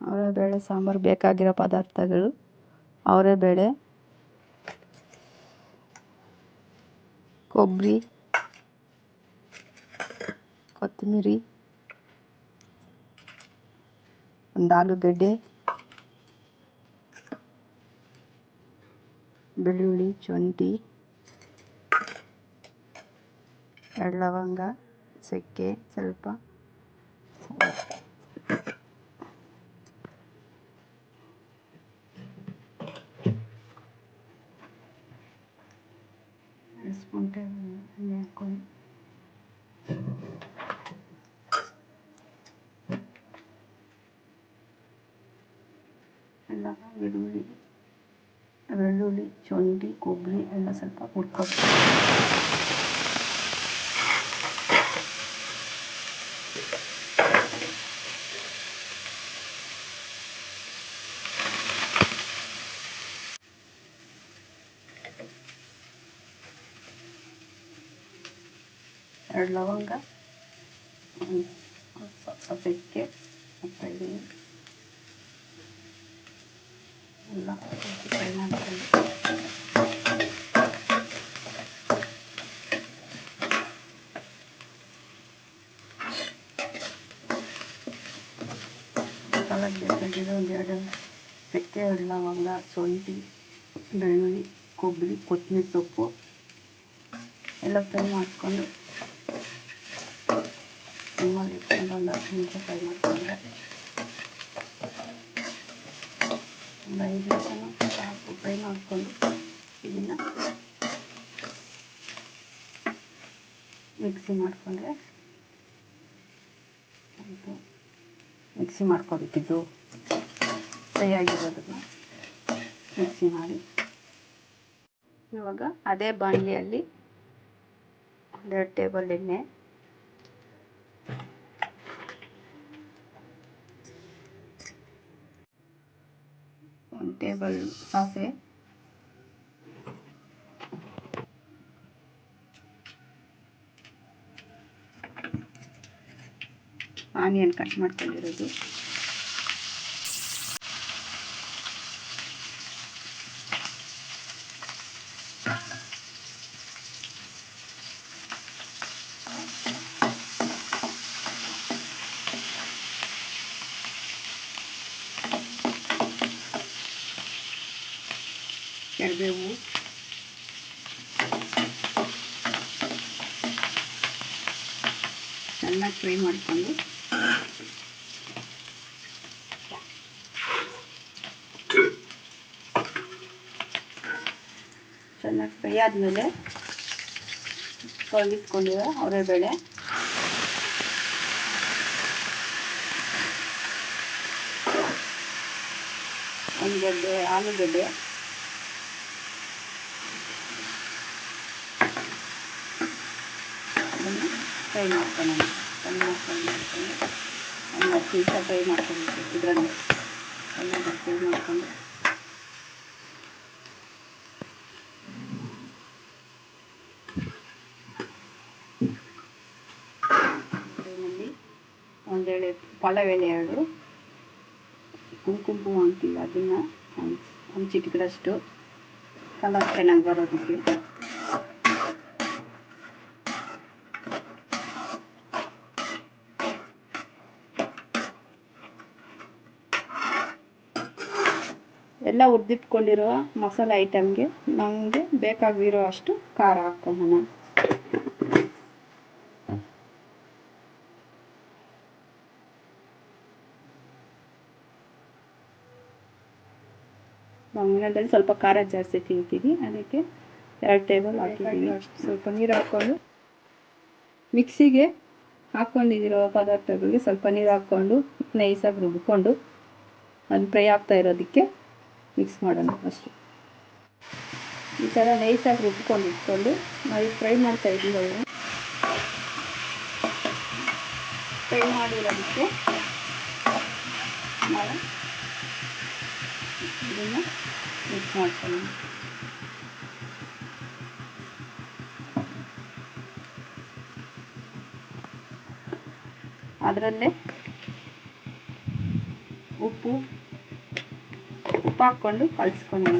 ಅವರೆಬೇಳೆ ಸಾಂಬಾರು ಬೇಕಾಗಿರೋ ಪದಾರ್ಥಗಳು ಅವರೆಬೇಳೆ ಕೊಬ್ಬರಿ, ಕೊತ್ತಂಬರಿ, ಒಂದು ಆಲೂಗಡ್ಡೆ, ಬೆಳ್ಳುಳ್ಳಿ, ಶುಂಠಿ ಎರಡು ಲವಂಗ ಚಕ್ಕೆ ಸ್ವಲ್ಪ ಸ್ಪೂನ್ ಎಣ್ಣೆ ಹಾಕ್ಕೊಂಡು ಎಲ್ಲ ಬೆಳ್ಳುಳ್ಳಿ ಬೆಳ್ಳುಳ್ಳಿ ಶುಂಠಿ ಕೊಬ್ಬರಿ ಎಲ್ಲ ಸ್ವಲ್ಪ ಹುರ್ಕೊಬೇಕು ಎರಡು ಲವಂಗ ಸ್ವಲ್ಪ ಚಕ್ಕೆ ಮತ್ತು ಎಲ್ಲ ಫ್ರೈ ಮಾಡ್ಕೊಂಡು ಮಸಾಲಾಗೆ ಬೇಕಾಗಿರೋ ಒಂದು ಎರಡು ಚಕ್ಕೆ ಎರಡು ಲವಂಗ ಶುಂಠಿ ಬೆಳ್ಳುಳ್ಳಿ, ಕೊಬ್ಬರಿ, ಕೊತ್ತಂಬರಿ ಸೊಪ್ಪು ಎಲ್ಲ ಫ್ರೈ ಮಾಡಿಕೊಂಡು ನಿಮ್ಮಲ್ಲಿ ಇಟ್ಕೊಂಡು ಒಂದು ಹತ್ತು ನಿಮಿಷ ಫ್ರೈ ಮಾಡಿಕೊಂಡೆ ಒಂದು ಐದು ನಿಮಿಷನೂ ಸಾಕು ಫ್ರೈ ಮಾಡಿಕೊಂಡು ಇದನ್ನು ಮಿಕ್ಸಿ ಮಾಡಿಕೊಂಡ್ರೆ ಇದು ಮಿಕ್ಸಿ ಮಾಡ್ಕೋಬೇಕಿದ್ದು ಫ್ರೈ ಆಗಿರೋದನ್ನು ಮಿಕ್ಸಿ ಮಾಡಿ ಇವಾಗ ಅದೇ ಬಾಣಲಿಯಲ್ಲಿ ಒಂದೆರಡು ಟೇಬಲ್ ಎಣ್ಣೆ ಒಂದು ಟೇಬಲ್ ಸಾಸಿವೆ ಆನಿಯನ್ ಕಟ್ ಮಾಡ್ಕೊಂಡಿರೋದು ಕರಿಬೇವು ಚೆನ್ನಾಗಿ ಫ್ರೈ ಮಾಡಿಕೊಂಡು ಚೆನ್ನಾಗಿ ಫ್ರೈ ಆದಮೇಲೆ ತೊಳೆದಿಟ್ಕೊಂಡಿರೋ ಅವರೆಬೇಳೆ. ಒಂದು ಗಡ್ಡೆ ಆಲೂಗಡ್ಡೆ. ಫ್ರೈ ಮಾಡ್ಕೊಳ್ಳೋಣ ಚೆನ್ನಾಗಿ ಫ್ರೈ ಮಾಡ್ಕೊಂಡು ಒಂದು ಹತ್ತು ನಿಮಿಷ ಫ್ರೈ ಮಾಡ್ಕೊಬೇಕು ಇದರಲ್ಲಿ ಚೆನ್ನಾಗಿ ಫ್ರೈ ಮಾಡಿಕೊಂಡು ಫ್ರೈನಲ್ಲಿ ಒಂದೆಳೆ ಪಳವೆಲೆ ಎರಡು ಕುಂಕುಮ ಅಂತೀವಿ ಅದನ್ನು ಒಂದು ಒಂದು ಚಿಟಿಕಡಷ್ಟು ಕಲರ್ ಚೆನ್ನಾಗಿ ಬರೋದಕ್ಕೆ ಎಲ್ಲ ಹುರಿದಿಟ್ಕೊಂಡಿರೋ ಮಸಾಲೆ ಐಟಮ್ಗೆ ನಮಗೆ ಬೇಕಾಗಿರೋ ಅಷ್ಟು ಖಾರ ಹಾಕ್ಕೊಳ್ಳೋಣ ಮಂಗಳದಲ್ಲಿ ಸ್ವಲ್ಪ ಖಾರ ಜಾಸ್ತಿ ತಿಂತೀವಿ. ಅದಕ್ಕೆ ಎರಡು ಟೇಬಲ್ ಹಾಕಿದ್ದೀವಿ ಸ್ವಲ್ಪ ನೀರು ಹಾಕ್ಕೊಂಡು ಮಿಕ್ಸಿಗೆ ಹಾಕ್ಕೊಂಡಿರೋ ಪದಾರ್ಥಗಳಿಗೆ ಸ್ವಲ್ಪ ನೀರು ಹಾಕ್ಕೊಂಡು ನೈಸಾಗಿ ರುಬ್ಕೊಂಡು ಅದು ಫ್ರೈ ಆಗ್ತಾ ಇರೋದಕ್ಕೆ ಮಿಕ್ಸ್ ಮಾಡೋಣ ಅಷ್ಟು. ಈ ಥರ ನೈಸಾಗಿ ರುಬ್ಕೊಂಡು ಇಟ್ಕೊಂಡು ನಾವು ಫ್ರೈ ಮಾಡ್ತಾ ಇದ್ದೀವಿ ಫ್ರೈ ಮಾಡಿರೋದಕ್ಕೆ ನಾವು ಇದನ್ನು ಮಿಕ್ಸ್ ಮಾಡ್ಕೊಳ್ಳೋಣ. ಅದರಲ್ಲೇ ಉಪ್ಪು ಉಪ್ಪು ಹಾಕ್ಕೊಂಡು ಕಲಿಸ್ಕೊಂಡು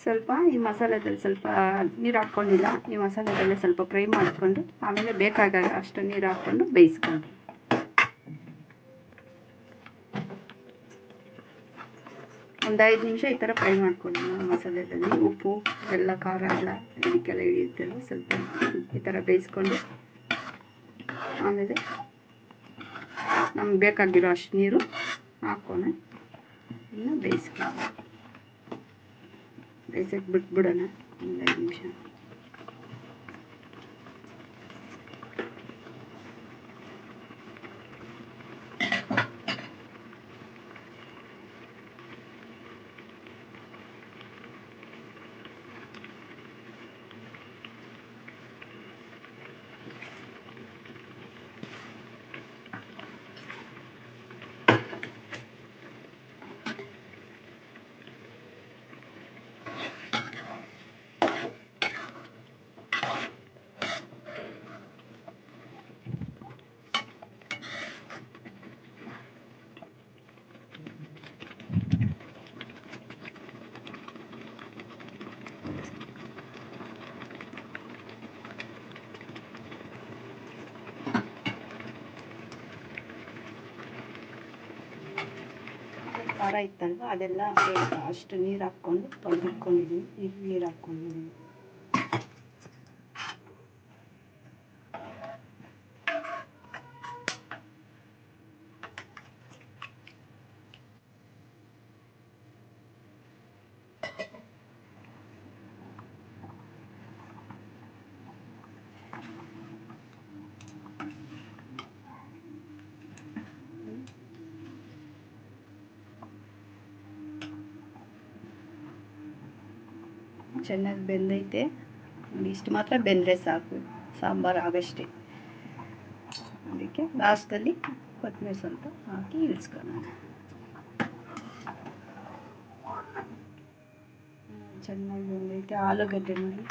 ಸ್ವಲ್ಪ ಈ ಮಸಾಲೆದಲ್ಲಿ ಸ್ವಲ್ಪ ನೀರು ಹಾಕ್ಕೊಂಡಿಲ್ಲ ಈ ಮಸಾಲೆದಲ್ಲೇ ಸ್ವಲ್ಪ ಫ್ರೈ ಮಾಡಿಕೊಂಡು ಆಮೇಲೆ ಬೇಕಾಗ ಅಷ್ಟು ನೀರು ಹಾಕ್ಕೊಂಡು ಬೇಯಿಸ್ಕೊಂಡು ಒಂದು ಐದು ನಿಮಿಷ ಈ ಥರ ಫ್ರೈ ಮಾಡ್ಕೊಳ್ಳೋಣ ಮಸಾಲೆದಲ್ಲಿ ಉಪ್ಪು, ಎಲ್ಲ, ಖಾರ, ಎಲ್ಲ ಇದಕ್ಕೆಲ್ಲ ಹಿಡಿಯುತ್ತಲ್ಲ ಸ್ವಲ್ಪ ಈ ಥರ ಬೇಯಿಸ್ಕೊಂಡು ಆಮೇಲೆ ನಮ್ಗೆ ಬೇಕಾಗಿರೋ ಅಷ್ಟು ನೀರು ಹಾಕೋಣ. ಇನ್ನು ಬೇಯಿಸ್ಕೊಳ್ಳೋಣ. ಬೇಯಿಸಕ್ಕೆ ಬಿಟ್ಬಿಡೋಣ. ಒಂದು ಐದು ನಿಮಿಷ. ಖಾರ ಇತ್ತಲ್ವ? ಅದೆಲ್ಲ ಅಷ್ಟು ನೀರು ಹಾಕ್ಕೊಂಡು ತೊಳೆದಿಟ್ಕೊಂಡಿದ್ದೀವಿ ಈಗ ನೀರು ಹಾಕ್ಕೊಂಡಿದ್ದೀವಿ ಚೆನ್ನಾಗಿ ಬೆಂದೈತೆ ಇಷ್ಟು ಮಾತ್ರ ಬೆಂದರೆ ಸಾಕು ಸಾಂಬಾರು ಆಗಷ್ಟೇ ಅದಕ್ಕೆ ಲಾಸ್ಟಲ್ಲಿ ಕೊತ್ತಂಬರಿ ಸ್ವಲ್ಪ ಹಾಕಿ ಇಳಿಸ್ಕೊಳ್ಳೋಣ ಚೆನ್ನಾಗಿ ಬಂದೈತೆ ಆಲೂಗಡ್ಡೆ ನೋಡಿ